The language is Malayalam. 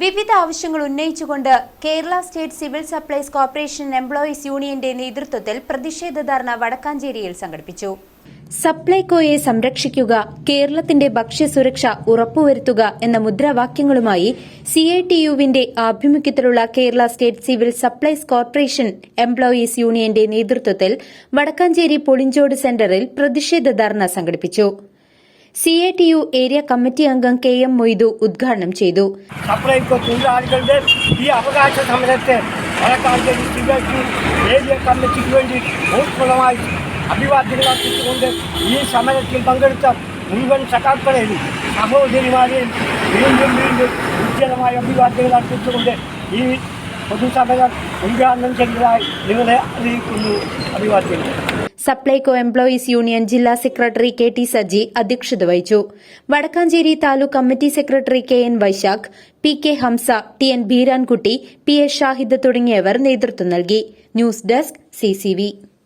വിവിധ ആവശ്യങ്ങൾ ഉന്നയിച്ചുകൊണ്ട് Kerala state civil supplies corporation employees യൂണിയന്റെ നേതൃത്വത്തിൽ പ്രതിഷേധ ധർണ വടക്കാഞ്ചേരിയിൽ സംഘടിപ്പിച്ചു. സപ്ലൈകോയെ സംരക്ഷിക്കുക കേരളത്തിന്റെ ഭക്ഷ്യസുരക്ഷ ഉറപ്പുവരുത്തുക എന്ന മുദ്രാവാക്യങ്ങളുമായി സി ഐ ടി യുവിന്റെ ആഭിമുഖ്യത്തിലുള്ള Kerala state civil supplies corporation employees യൂണിയന്റെ നേതൃത്വത്തിൽ വടക്കാഞ്ചേരി പൊളിഞ്ചോട് സെന്ററിൽ പ്രതിഷേധ ധർണ സംഘടിപ്പിച്ചു. C A T U area committee അംഗം കെ എം മൊയ്തു ഉദ്ഘാടനം ചെയ്തു. സപ്ലൈകോ തൊഴിലാളികളുടെ ഈ അവകാശ സമരത്തെ വടക്കാഞ്ചേരി സിബിഐ ഏരിയ കമ്മിറ്റിക്ക് വേണ്ടി ഊഷ്മളമായി അഭിവാദ്യങ്ങൾ അർപ്പിച്ചുകൊണ്ട് ഈ സമരത്തിൽ പങ്കെടുത്ത മുഴുവൻ സഖാക്കളെയും സഹോദരിമാരെയും വീണ്ടും വീണ്ടും ഉജ്ജ്വലമായ അഭിവാദ്യങ്ങൾ അർപ്പിച്ചുകൊണ്ട് ഈ പൊതുസമരം ഉദ്ഘാടനം ചെയ്തതായി നിങ്ങളെ അറിയിക്കുന്നു. അഭിവാദ്യങ്ങൾ. സപ്ലൈകോ എംപ്ലോയീസ് യൂണിയൻ ജില്ലാ സെക്രട്ടറി കെ ടി സജി അധ്യക്ഷത വഹിച്ചു. Vadakkancherry taluk committee secretary K N Vaishakh P K Hamza T N Beerankutty P S Shahid തുടങ്ങിയവർ നേതൃത്വം നൽകി. News desk CCV